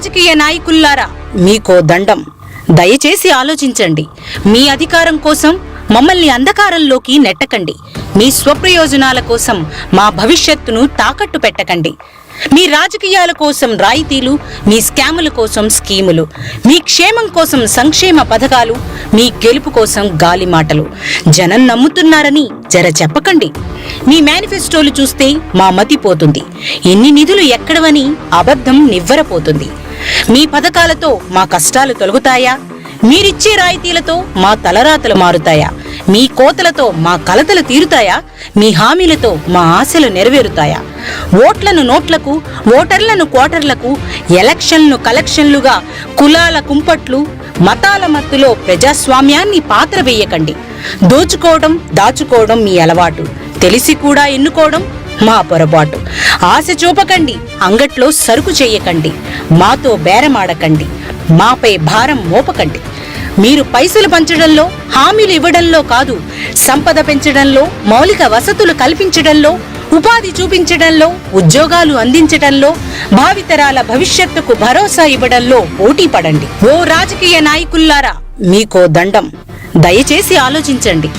రాజకీయ నాయకుల్లారా మీకో దండం. దయచేసి ఆలోచించండి. మీ అధికారం కోసం మమ్మల్ని అంధకారంలోకి నెట్టకండి. మీ స్వప్రయోజనాల కోసం మా భవిష్యత్తును తాకట్టు పెట్టకండి. మీ రాజకీయాల కోసం రాయితీలు మీ స్కాముల కోసం స్కీములు మీ క్షేమం కోసం సంక్షేమ పథకాలు మీ గెలుపు కోసం గాలి మాటలు. జనం నమ్ముతున్నారని జర చెప్పకండి. మీ మేనిఫెస్టోలు చూస్తే మా మతిపోతుంది ఎన్ని నిధులు ఎక్కడవని అబద్ధం నివ్వరపోతుంది. మీ పథకాలతో మా కష్టాలు తొలగుతాయా? మీరిచ్చే రాయితీలతో మా తలరాతలు మారుతాయా? మీ కోతలతో మా కలతలు తీరుతాయా? మీ హామీలతో మా ఆశలు నెరవేరుతాయా? ఓట్లను నోట్లకు ఓటర్లను క్వార్టర్లకు ఎలక్షన్లు కలెక్షన్లుగా కులాల కుంపట్లు మతాల మత్తులో ప్రజాస్వామ్యాన్ని పాత్ర వేయకండి. దోచుకోవడం దాచుకోవడం మీ అలవాటు. తెలిసి కూడా ఎన్నుకోవడం మా పొరపాటు. ఆశ చూపకండి అంగట్లో సరుకు చేయకండి మాతో బేరమాడకండి మాపై భారం మోపకండి. మీరు పైసలు పంచడంలో హామీలు ఇవ్వడంలో కాదు సంపద పెంచడంలో మౌలిక వసతులు కల్పించడంలో ఉపాధి చూపించడంలో ఉద్యోగాలు అందించడంలో భావితరాల భవిష్యత్తుకు భరోసా ఇవ్వడంలో పోటీ పడండి. ఓ రాజకీయ నాయకుల్లారా మీకో దండం. దయచేసి ఆలోచించండి.